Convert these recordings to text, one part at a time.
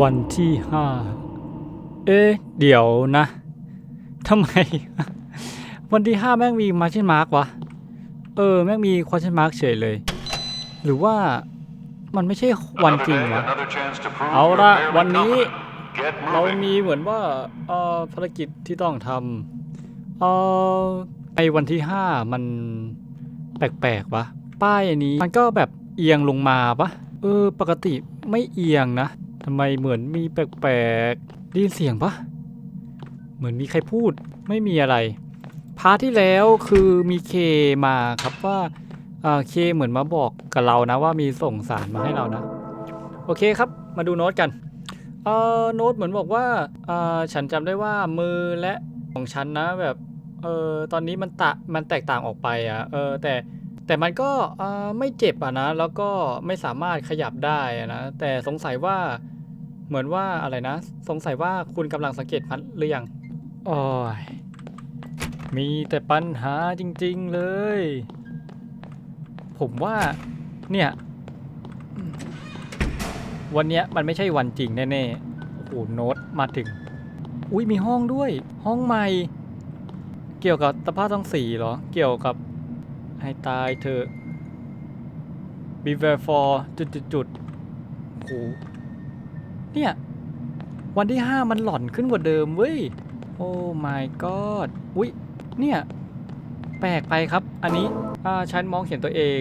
วันที่ห้าเอ๊ะ เดี๋ยวนะทำไม วันที่ห้าแม่งมีมาร์ชมาร์กวะ เออ แม่งมีควอชมาร์กเฉยเลย หรือว่ามันไม่ใช่วันจริงวะ เอาเอาละละวัวันนนี้นี้เราเรามีมีเหมือนว่าเอ่อภารกิจที่ต้องทำเอ่อไอวันที่ห้ามันแปลกๆวะ ป้ายอันนี้มันก็แบบเอียงลงมาปะเออ ปกติไม่เอียงนะ ทำไมเหมือนมีแปลกๆได้ยินเสียงปะเหมือนมีใครพูดไม่มีอะไร พาร์ทที่แล้วคือมีเคมาครับว่าเอ่อเคเหมือนมาบอกกับเรานะว่ามีส่งสารมาให้เรานะ โอเคครับมาดูโน้ตกันเออโน้ตเหมือนบอกว่าเออฉันจำได้ว่ามือและของฉันนะแบบเออตอนนี้มันตะมันแตกต่างออกไปอะเออแต่ แต่มันก็ไม่เจ็บอะนะ แล้วก็ไม่สามารถขยับได้อะนะ แต่สงสัยว่าเหมือนว่าอะไรนะ สงสัยว่าคุณกำลังสังเกตมันหรือยังโอ้ยมีแต่ปัญหาจริง ๆเลย ผมว่าเนี่ย วันเนี้ยมันไม่ใช่วันจริงแน่ๆ โอ้โหโน้ตมาถึง อุ้ยมีห้องด้วย ห้องใหม่ เกี่ยวกับตะภาพทั้งสีเหรอ เกี่ยวกับ ให้ตายเธอะ beware for จุดจุดจุดๆๆโอ้โหเนี่ย วันที่ห้ามันหล่อนขึ้นกว่าเดิมเว้ย โอ้ my god อุ้ยเนี่ย แปลกไปครับ อันนี้อ่าฉันมองเห็นตัวเอง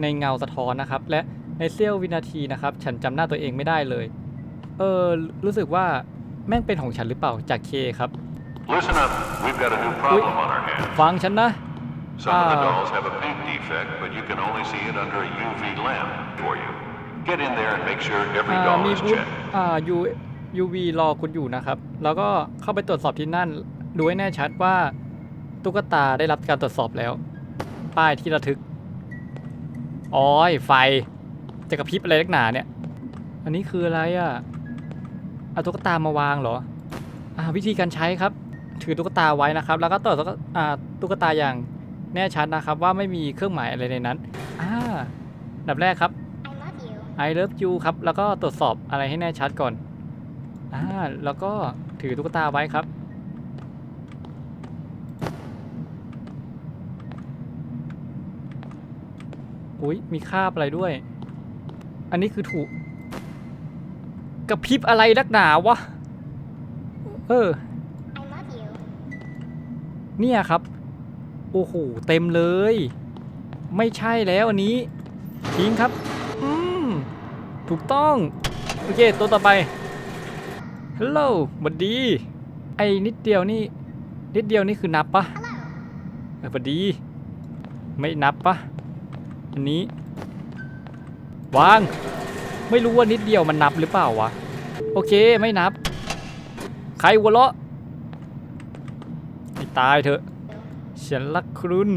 ในเงาสะท้อนนะครับ และในเสี้ยววินาทีนะครับ ฉันจำหน้าตัวเองไม่ได้เลย เออ รู้สึกว่าแม่งเป็นของฉันหรือเปล่าจากเคครับ Listen up, we've got a new problem on our hands. ฟังฉันนะ Some of the Ah. dolls have a paint defect, but you can only see it under a UV lamp for you. Get in there and make sure every อ่า doll มี is บูธ checked. อ่า U UV รอคุณอยู่นะครับ แล้วก็เข้าไปตรวจสอบที่นั่น ดูให้แน่ชัดว่าตุ๊กตาได้รับการตรวจสอบแล้ว ป้ายที่ระทึกอ๋อยไฟ จะกระพริบอะไรนักหนาเนี่ย อันนี้คืออะไรอะเอาตุ๊กตามาวางเหรอ อ่า วิธีการใช้ครับ ถือตุ๊กตาไว้นะครับ แล้วก็ตรวจตุ๊กอ่าตุ๊กตาอย่าง แน่ชัดนะครับว่าไม่มีเครื่องหมายอะไรในนั้นอ่าดับแรกครับ I love you. I love you ครับ แล้วก็ตรวจสอบอะไรให้แน่ชัดก่อนอ่าแล้วก็ถือตุ๊กตาไว้ครับ อุ๊ยมีคาบอะไรด้วย อันนี้คือถูกกระพริบอะไรนักหนาวะ เออ I love you. เนี่ยครับ โอ้โห เต็มเลย ไม่ใช่แล้วอันนี้ ทิ้งครับ อืม ถูกต้อง โอเค ตัวต่อไป ฮัลโหลบัดดี ไอ้นิดเดียวนี่ นิดเดียวนี่คือนับปะเออบัดดี ไม่นับปะอันนี้ วาง ไม่รู้ว่านิดเดียวมันนับหรือเปล่าวะ โอเค ไม่นับ ใครหัวเราะตายเถอะ ฉันรักคุณ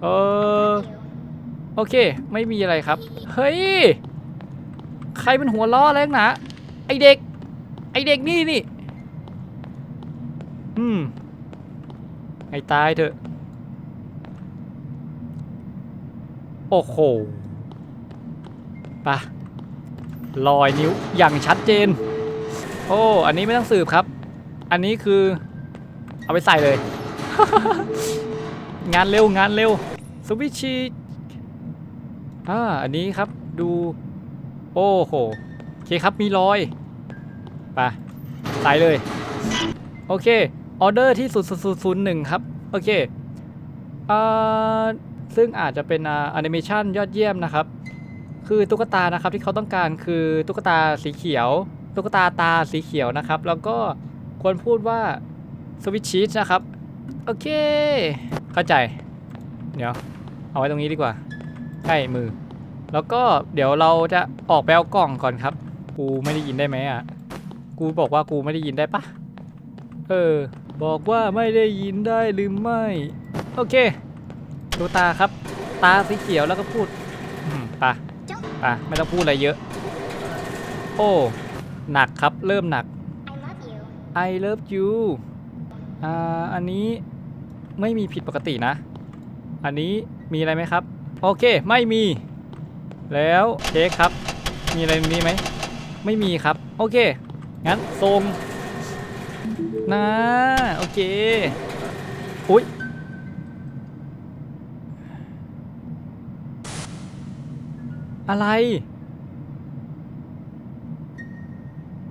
เออโอเค ไม่มีอะไรครับ เฮ้ย ใครเป็นหัวล้อแรงนาไอเด็ก ไอเด็กนี่นี่ อืมให้ตายเถอะ โอ้โหปะรอยนิ้วอย่างชัดเจน โอ้ อันนี้ไม่ต้องสืบครับ อันนี้คือเอาไปใส่เลย งานเร็วงานเร็วสวิชีอ่าอันนี้ครับดู โอ้โหโอเคครับมีรอยไปใส่เลย โอเค ออเดอร์ที่0 0 0 1ครับ โอเคอ่าซึ่งอาจจะเป็นแอนิเมชันยอดเยี่ยมนะครับ คือตุ๊กตานะครับที่เขาต้องการคือตุ๊กตาสีเขียว ตุ๊กตาตาสีเขียวนะครับ แล้วก็ควรพูดว่าสวิตชีสนะครับ โอเค เข้าใจ เดี๋ยว เอาไว้ตรงนี้ดีกว่าใกล้มือ แล้วก็เดี๋ยวเราจะออกไปเอากล่องก่อนครับ กูไม่ได้ยินได้ไหมอะ กูบอกว่ากูไม่ได้ยินได้ปะเออ บอกว่าไม่ได้ยินได้หรือไม่ โอเค ดูตาครับ ตาสีเขียวแล้วก็พูดอืมไปะปะไม่ต้องพูดอะไรเยอะ โอ้ หนักครับ เริ่มหนัก I love you. อ่าอันนี้ไม่มีผิดปกตินะ อันนี้มีอะไรไหมครับ โอเคไม่มี แล้วเค้กครับ มีอะไรนี้ไหมไม่มีครับ โอเค งั้นทรงนะโอเค อุ๊ยอะไร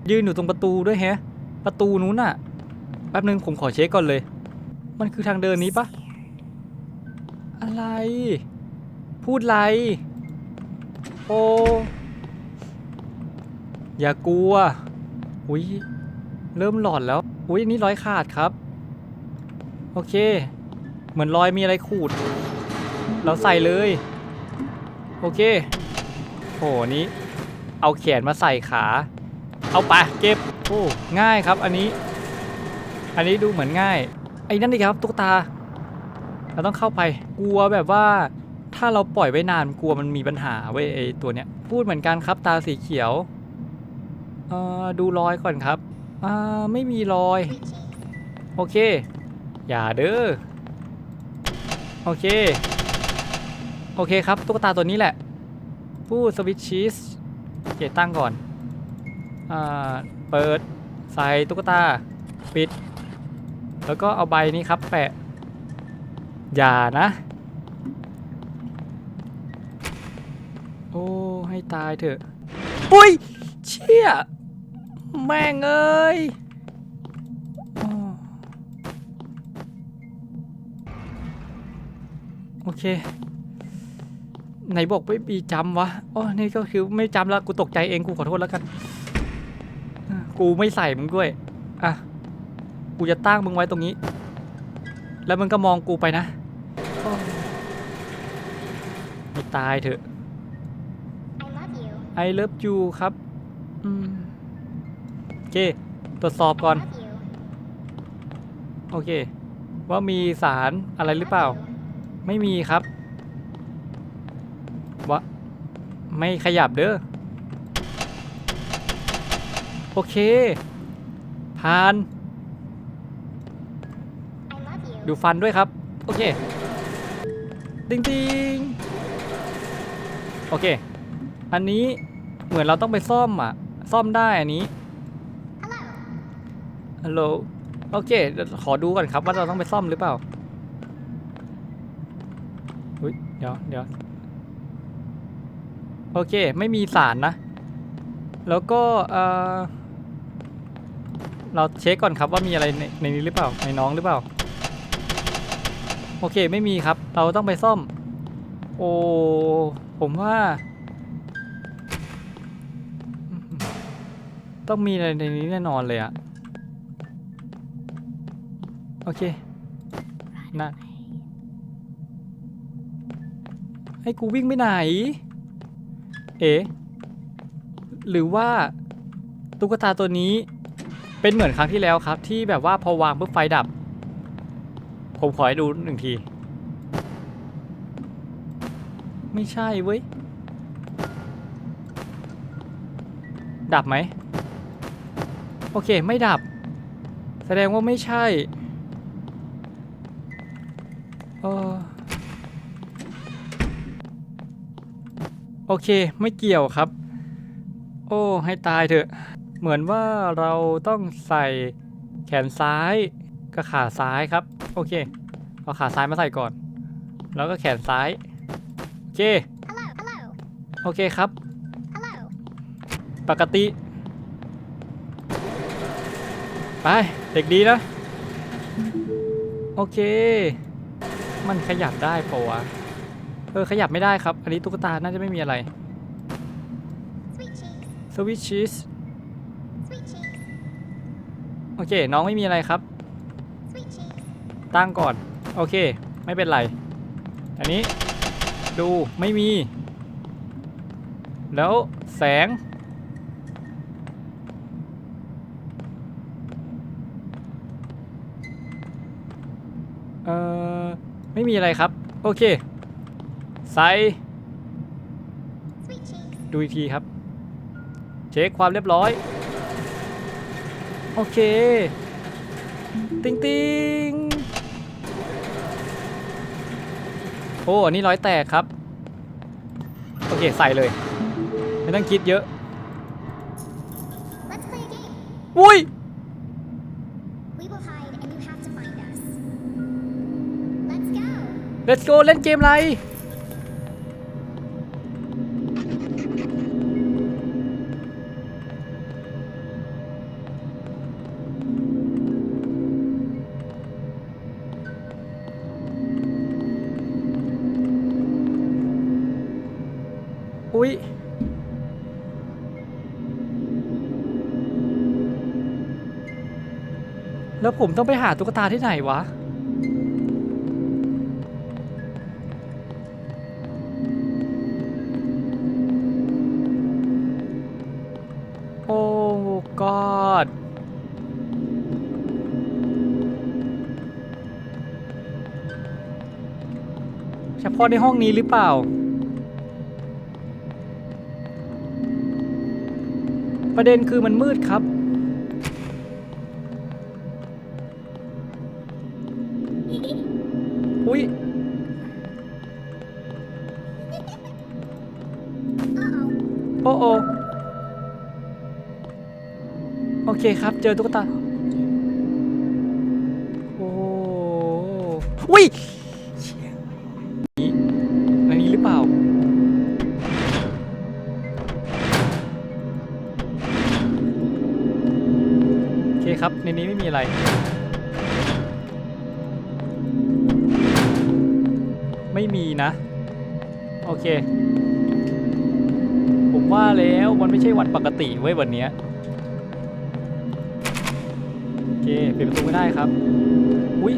ยืนอยู่ตรงประตูด้วยแฮะ ประตูนู้นน่ะ แป๊บนึงผมขอเช็คก่อนเลย มันคือทางเดินนี้ปะอะไร พูดไร โอ้ อย่ากลัว อุ้ย เริ่มหลอนแล้ว อุ้ยนี่ร้อยขาดครับ โอเค เหมือนรอยมีอะไรขูด เราใส่เลย โอเคโหนี้ เอาแขนมาใส่ขา เอาไปเก็บ โอ้ ง่ายครับอันนี้ อันนี้ดูเหมือนง่าย ไอ้นั่นดิครับตุ๊กตา เราต้องเข้าไป กลัวแบบว่า ถ้าเราปล่อยไว้นานกลัวมันมีปัญหาเว้ยไอ้ตัวเนี้ย พูดเหมือนกันครับตาสีเขียว เอ่อดูรอยก่อนครับ อ่าไม่มีรอย โอเค อย่าเด้อ โอเค โอเคครับตุ๊กตาตัวนี้แหละ พูดสวิตชีสโอเคตั้งก่อน อ่า เปิด ใส่ตุ๊กตา ปิด แล้วก็เอาใบนี้ครับแปะ อย่านะ โอ้ให้ตายเถอะอุ้ย เชี่ย แม่งเอ้ยโอเค ไหนบอกไม่มีจำวะอ๋อนี่ก็คือไม่จำแล้ว กูตกใจเอง กูขอโทษแล้วกัน กูไม่ใส่มึงด้วย อะ กูจะตั้งมึงไว้ตรงนี้ แล้วมึงก็มองกูไปนะไม่ตายเถอะ I love you. ครับโอเค ตรวจสอบก่อน โอเค ว่ามีสารอะไรหรือเปล่า ไม่มีครับวะไม่ขยับเด้อ โอเค ผ่าน ดูฟันด้วยครับ โอเคติงติงโอเค อันนี้เหมือนเราต้องไปซ่อมอะ ซ่อมได้อันนี้ฮัลโหลโอเคขอดูก่อนครับว่าเราต้องไปซ่อมหรือเปล่าอุ้ยเดี๋ยวเดี๋ยวโอเค ไม่มีสารนะ แล้วก็เออเราเช็คก่อนครับว่ามีอะไรในในนี้หรือเปล่าในน้องหรือเปล่า โอเคไม่มีครับ เราต้องไปซ่อม โอ้ผมว่า ต้องมีอะไรในนี้แน่นอนเลยอะโอเคนะให้กูวิ่งไปไหน เอ๋หรือว่าตุ๊กตาตัวนี้เป็นเหมือนครั้งที่แล้วครับ ที่แบบว่าพอวางปุ๊บไฟดับ ผมขอให้ดูหนึ่งที ไม่ใช่เว้ย ดับไหม โอเค ไม่ดับ แสดงว่าไม่ใช่เออโอเค ไม่เกี่ยวครับ โอ้ ให้ตายเถอะ เหมือนว่าเราต้องใส่แขนซ้ายกับขาซ้ายครับ โอเค เอาขาซ้ายมาใส่ก่อน แล้วก็แขนซ้าย โอเค Hello. Hello. โอเคครับ Hello. ปกติ ไป เด็กดีนะ โอเค มันขยับได้ปะวะ เออ ขยับไม่ได้ครับ อันนี้ตุ๊กตา น่าจะไม่มีอะไร Sweet cheeks. สวิตชีส Sweet cheeks. โอเค น้องไม่มีอะไรครับ Sweet cheeks. ตั้งก่อน โอเค ไม่เป็นไร อันนี้ดูไม่มี แล้วแสง เอ่อ ไม่มีอะไรครับ โอเคใส่ดูอีกทีครับ เช็คความเรียบร้อย โอเค ติงติง โอ้นี่ร้อยแตกครับ โอเค ใส่เลย ไม่ต้องคิดเยอะอุ้ยเล t s go เล่นเกมอะไร อุ๊ยแล้วผมต้องไปหาตุ๊กตาที่ไหนวะ โอ้กอดเฉพาะในห้องนี้หรือเปล่า ประเด็นคือมันมืดครับ อุ๊ย Uh oh. โอ้โอโอเคครับ เจอตุ๊กตา โอ้อุ้ยเชี่ย อะไร ไม่มีนะ โอเค ผมว่าแล้วมันไม่ใช่วันปกติเว้ยวันนี้โอเคปิดประตูไม่ได้ครับ อุ้ย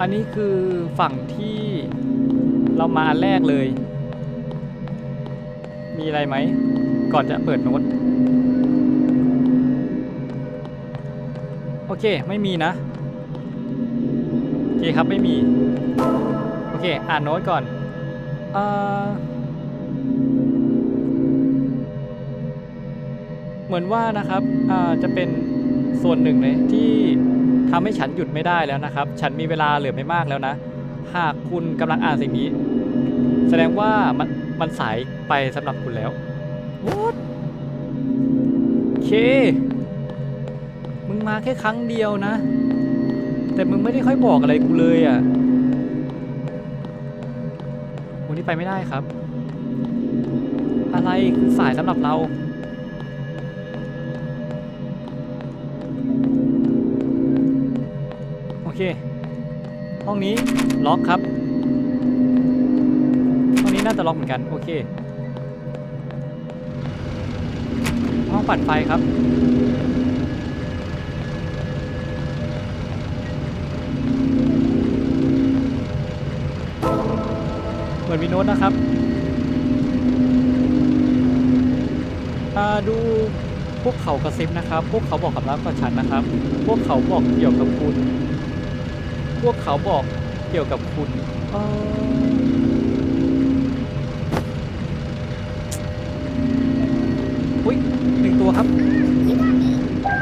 อันนี้คือฝั่งที่เรามาอันแรกเลย มีอะไรไหม ก่อนจะเปิดโน้ต อเค ไม่มีนะ โอเคครับไม่มี โอเค อ่านโน้ตก่อนเอ่อเหมือนว่านะครับอ่าจะเป็นส่วนหนึ่งเลยที่ทำให้ฉันหยุดไม่ได้แล้วนะครับ ฉันมีเวลาเหลือไม่มากแล้วนะ หากคุณกำลังอ่านสิ่งนี้ แสดงว่ามันมันสายไปสำหรับคุณแล้ว What โอเค มึงมาแค่ครั้งเดียวนะ แต่มึงไม่ได้ค่อยบอกอะไรกูเลยอะ่ะวันนี้ไปไม่ได้ครับ อะไรคือสายสำหรับเราโอเค ห้องนี้ล็อกครับ ห้องนี้น่าจะล็อกเหมือนกัน โอเค ห้องปัดไฟครับ มือนมีโน้ตนะครับอ่าดูพวกเขากระซิบนะครับ พวกเขาบอกกับรักกับฉันนะครับ พวกเขาบอกเกี่ยวกับคุณ พวกเขาบอกเกี่ยวกับคุณอุ้ยหนึ่งตัวครับ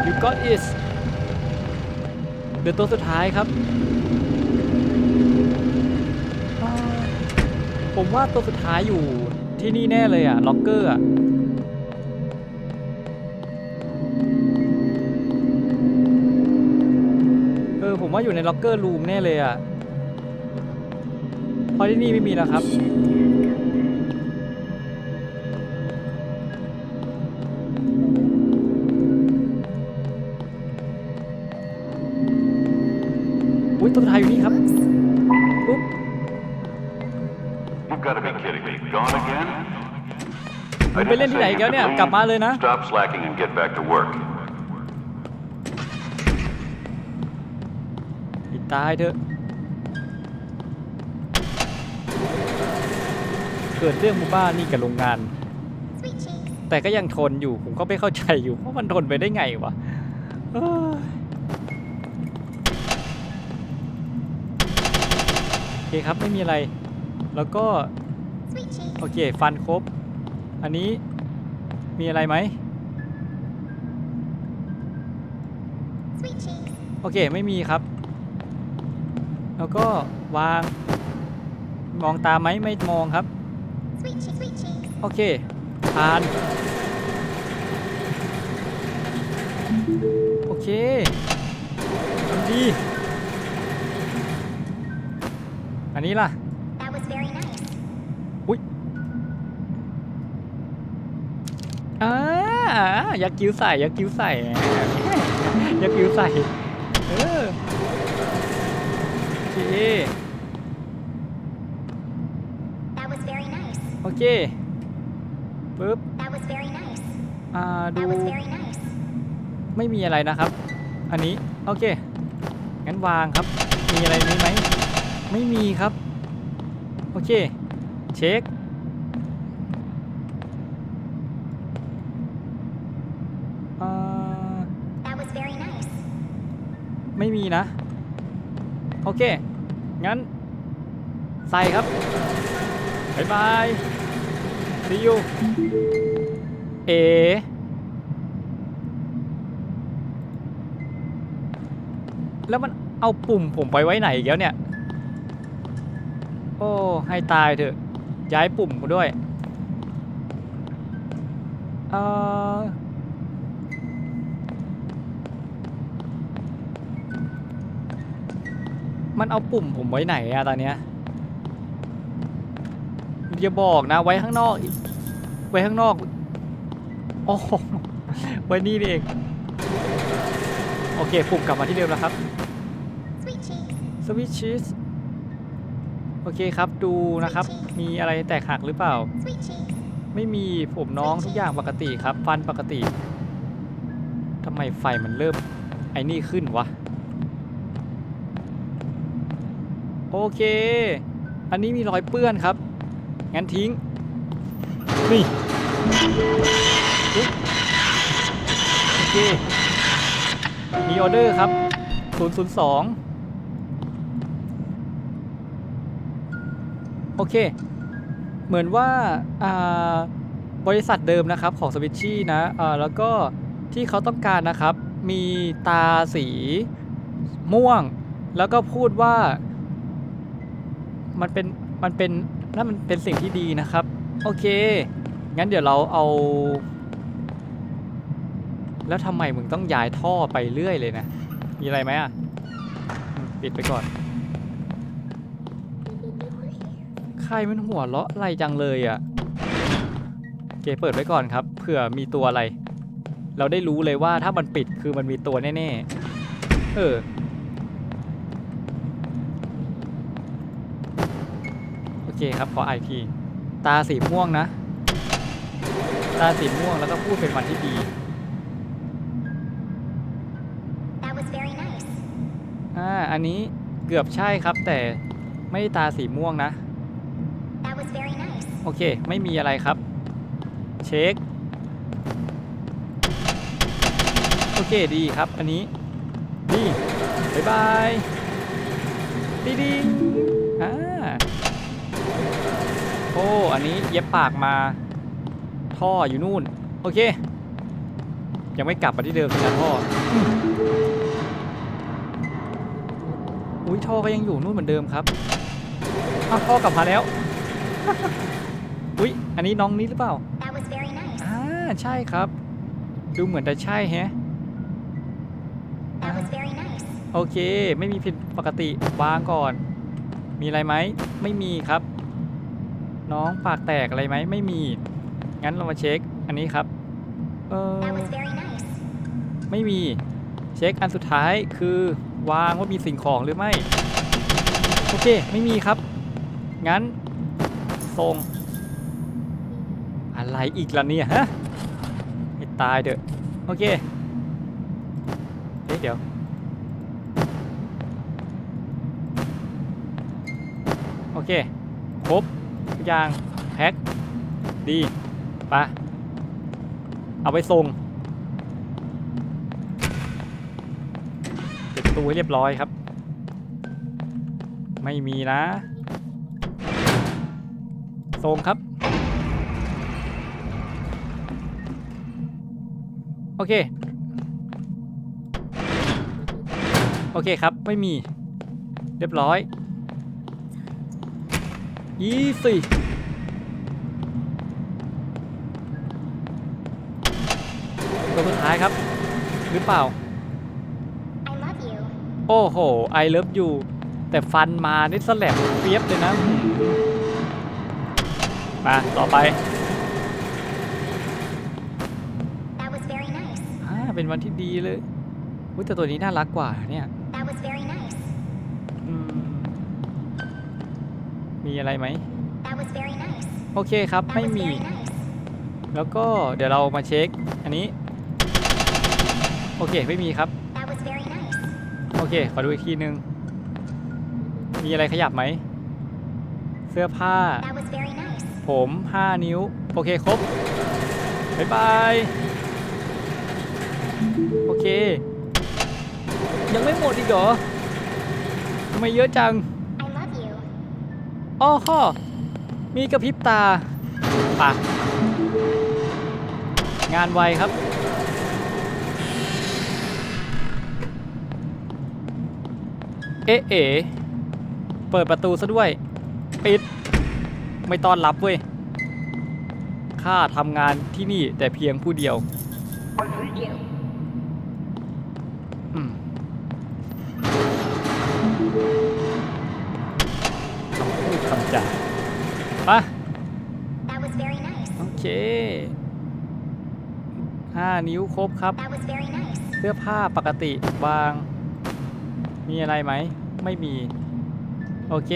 You got it เดือตัวสุดท้ายครับอ่า ผมว่าตัวสุดท้ายอยู่ที่นี่แน่เลยอะล็อกเกอร์อะเออผมว่าอยู่ในล็อกเกอร์รูมแน่เลยอะเพราะที่นี่ไม่มีแล้วครับ มึงไปเล่นที่ไหนอีกแล้วเนี่ย กลับมาเลยนะ Stop slacking and get back to work. ปิดตายเถอะ เกิดเรื่องหมู่บ้านนี่กับโรงงาน Sweet cheeks. แต่ก็ยังทนอยู่ ผมก็ไม่เข้าใจอยู่ว่ามันทนไปได้ไงวะเอ้ยโอเคครับไม่มีอะไร แล้วก็ Sweet cheeks. โอเค ฟันครบ อันนี้มีอะไรไหมโอเค ไม่มีครับ แล้วก็วางมองตาไหมไม่มองครับ โอเคผ่าน โอเคดี อันนี้ล่ะ อ่ายักษ์คิ้วใส่ยักษ์คิ้วใส่ยักษ์คิ้วใส่เออโอเค That was very nice. โอเคปึ๊บ That was very nice. อ่าดู That was very nice. ไม่มีอะไรนะครับ อันนี้โอเคงั้นวางครับ มีอะไรนี้ไหมไม่มีครับ โอเค เช็ค อ่า That was very nice. ไม่มีนะ โอ เค งั้น ใส่ครับบายบาย see you เอแล้วมันเอาปุ่มผมไปไว้ไหนอีกแล้วเนี่ย โอ้ ให้ตายเถอะ ย้ายปุ่มมาด้วย เอ่อ มันเอาปุ่มผมไว้ไหนอะตอนเนี้ยอย่าบอกนะ ไว้ข้างนอกอีกไว้ข้างนอกโอ้โหไว้นี่นี่เองโอเคปุ่มกลับมาที่เดิมแล้วครับ Sweet cheeks. สวิตชิสโอเคครับดูนะครับ มีอะไรแตกหักหรือเปล่า Sweet cheeks. ไม่มีผมน้องทุกอย่างปกติครับ ฟันปกติทำไมไฟมันเริ่มไอ้นี่ขึ้นวะ โอเค อันนี้มีรอยเปื้อนครับ งั้นทิ้ง นี่อุ๊ยโอเค มีออเดอร์ครับ 002 โอเค เหมือนว่าอ่าบริษัทเดิมนะครับของสวิตชี่นะอ่าแล้วก็ที่เขาต้องการนะครับ มีตาสีม่วง แล้วก็พูดว่า มันเป็นมันเป็นนั่นมันเป็นสิ่งที่ดีนะครับ โอเค งั้นเดี๋ยวเราเอา แล้วทำไมมึงต้องย้ายท่อไปเรื่อยเลยนะ มีอะไรไหมอะ ปิดไปก่อน ใครมันหัวเราะอะไรจังเลยอะโอเคเปิดไว้ก่อนครับ เผื่อมีตัวอะไร เราได้รู้เลยว่าถ้ามันปิดคือมันมีตัวแน่ๆ เออ โอ เคครับขอไอทีตาสีม่วงนะ ตาสีม่วงแล้วก็พูดเป็นวันที่ดี That was very nice. อ่า อันนี้เกือบใช่ครับแต่ไม่ได้ตาสีม่วงนะ That was very nice. โอเค ไม่มีอะไรครับ เช็ค โอเคดีครับ อันนี้นี่บายบาย ดิดิงอ่าโอ้อันนี้เย็บปากมาท่ออยู่นู่น โอเค ยังไม่กลับมาที่เดิมสินะท่ออืมอุ้ยท่อก็ยังอยู่นู่นเหมือนเดิมครับอ้าวท่อกลับมาแล้ว อุ๊ยอันนี้น้องนี้หรือเปล่า That was very nice. อ่าใช่ครับ ดูเหมือนจะใช่แฮะ That was very nice. โอเค ไม่มีผิดปกติวางก่อน มีอะไรไหม ไม่มีครับ น้องปากแตกอะไรไหมไม่มี งั้นเรามาเช็คอันนี้ครับ เออ That was very nice. ไม่มี เช็คอันสุดท้ายคือวางว่ามีสิ่งของหรือไม่ โอเค ไม่มีครับ งั้นส่งอะไรอีกล่ะเนี่ยฮะไม่ตายเด้อะโอเคเฮ้ยเดี๋ยวโอเค ครบทุกอ ยางแพ็คดีปะเอาไปส่งปิดประตูให้เรียบร้อยครับ ไม่มีนะส่งครับ โอเค โอเคครับ ไม่มี เรียบร้อย ยี่สิตัวสุดท้ายครับ หรือเปล่า I love you. โอ้โหไอเลิฟยูแต่ฟันมานี่สแลบเปียบเลยนะ มาต่อไป That was very nice. อ่าเป็นวันที่ดีเลยอุ๊ยแต่ตัวนี้น่ารักกว่าเนี่ย มีอะไรไหม That was very nice. โอเคครับ That ไม่ was มี very nice. แล้วก็เดี๋ยวเรามาเช็คอันนี้ โอเคไม่มีครับ That was very nice. โอเคขอดูอีกทีนึง มีอะไรขยับไหม เสื้อผ้า That was very nice. ผม 5 นิ้ว โอเคครบบ๊ายบาย โอเค ยังไม่หมดอีกเหรอทำไมเยอะจัง I love you. อ้อข้อมีกระพริบตาปะงานไวครับ เอ๊ะเอ๋เปิดประตูซะด้วย ปิด ไม่ต้อนรับเว้ย ข้าทำงานที่นี่แต่เพียงผู้เดียว ปะ That was very nice. โอเคห้านิ้วครบครับ That was very nice. เสื้อผ้าปกติวาง มีอะไรไหม ไม่มี โอเค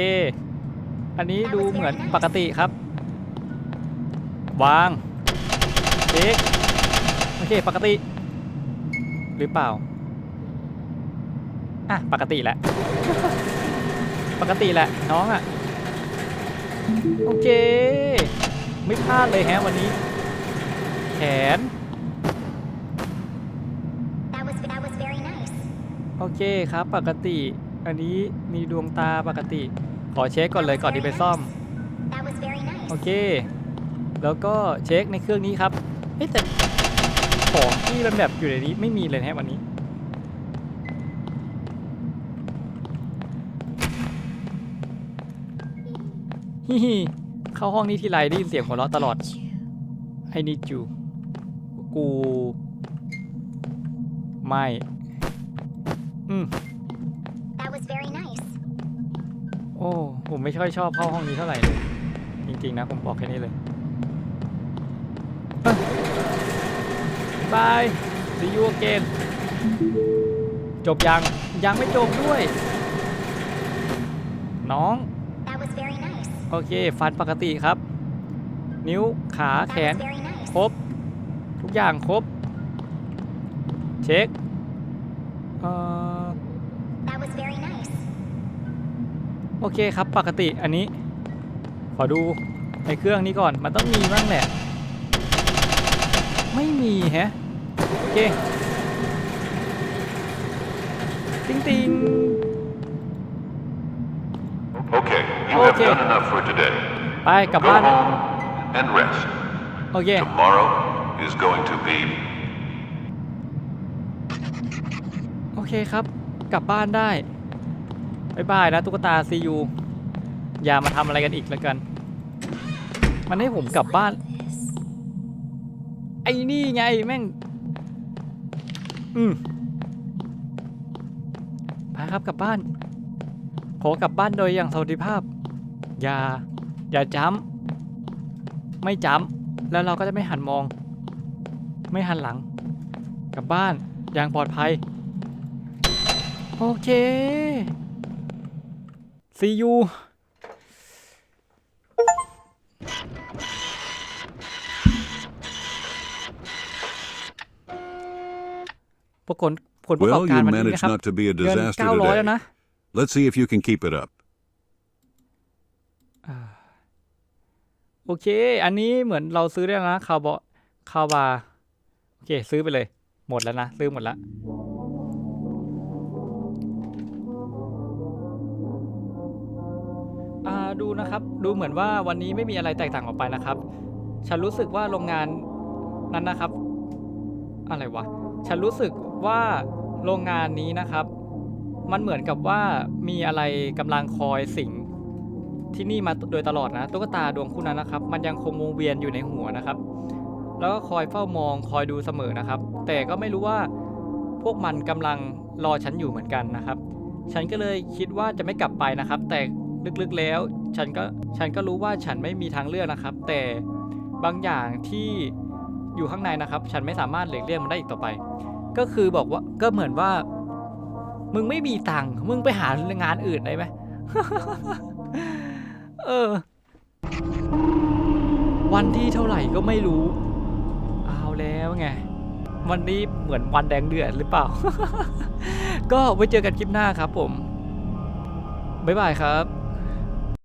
อันนี้ดูเหมือนปกติครับ วางเช็คโอเค ปกติ หรือเปล่า อะ ปกติแหละ ปกติแหละ น้องอะ โอเค ไม่พลาดเลยแฮะวันนี้ แขน That was that was very nice. โอเคครับ ปกติ อันนี้มีดวงตาปกติ ขอเช็คก่อนเลยก่อนที่ไปซ่อม That was very nice. โอเค แล้วก็เช็คในเครื่องนี้ครับเอ๊ะแต่ของที่มันแบบอยู่ในนี้ไม่มีเลยนะฮะวันนี้ เข้าห้องนี้ทีไรได้ยินเสียงหัวเราะตลอด I need you กู ไม่ อืม That was very nice. โอ้ผมไม่ค่อยชอบเข้าห้องนี้เท่าไหร่เลยจริงๆนะผมบอกแค่นี้เลยบาย see you again จบยัง ยังไม่จบด้วย น้อง โอเค ฟันปกติครับ นิ้วขา That แขน was very nice. ครบ ทุกอย่างครบ เช็คเอ่อ That was very nice. โอเคครับปกติอันนี้ ขอดูในเครื่องนี้ก่อน มันต้องมีบ้างแหละ ไม่มีแฮะ โอเค ติงติง Okay, you have Okay. Done enough for today. ไปกลับ Go บ้านนะ home and rest. โอเค Tomorrow is going to be โอเคครับ กลับบ้านได้บายบายนะตุ๊กตาซียูอย่ามาทำอะไรกันอีกแล้วกัน มันให้ผมกลับบ้าน ไอ้นี่ไงแม่ง อืมไปครับกลับบ้าน ขอกลับบ้านโดยอย่างสวัสดิภาพ อย่า อย่าจ้ำ ไม่จ้ำ แล้วเราก็จะไม่หันมอง ไม่หันหลัง กลับบ้าน อย่างปลอดภัย โอเค see you ปรากฏผลประกอบ Well, การ you วันนี้ managed นะครับ not to be a เดือน disaster 900 แล้ว today. นะ Let's see if you can keep it up. โอเค อันนี้เหมือนเราซื้อได้แล้วนะคาวบอคาวบา โอเค ซื้อไปเลย หมดแล้วนะ ซื้อหมดแล้วดูนะครับ ดูเหมือนว่าวันนี้ไม่มีอะไรแตกต่างออกไปนะครับ ฉันรู้สึกว่าโรงงานนั้นนะครับ อะไรวะ ฉันรู้สึกว่าโรงงานนี้นะครับ มันเหมือนกับว่ามีอะไรกำลังคอยสิง ที่นี่มาโดยตลอดนะตุ๊กตาดวงคู่นั้นนะครับ มันยังคงวงเวียนอยู่ในหัวนะครับ แล้วก็คอยเฝ้ามองคอยดูเสมอนะครับ แต่ก็ไม่รู้ว่าพวกมันกำลังรอฉันอยู่เหมือนกันนะครับ ฉันก็เลยคิดว่าจะไม่กลับไปนะครับ แต่ลึกๆแล้วฉันก็ฉันก็รู้ว่าฉันไม่มีทางเลือกนะครับ แต่บางอย่างที่อยู่ข้างในนะครับ ฉันไม่สามารถหลีกเลี่ยงมันได้อีกต่อไป ก็คือบอกว่าก็เหมือนว่า มึงไม่มีตังค์มึงไปหางานอื่นได้ไหม เออ วันที่เท่าไหร่ก็ไม่รู้ เอาแล้วไง วันนี้เหมือนวันแดงเดือดหรือเปล่า ก็ไว้เจอกันคลิปหน้าครับผม บ๊ายบายครับ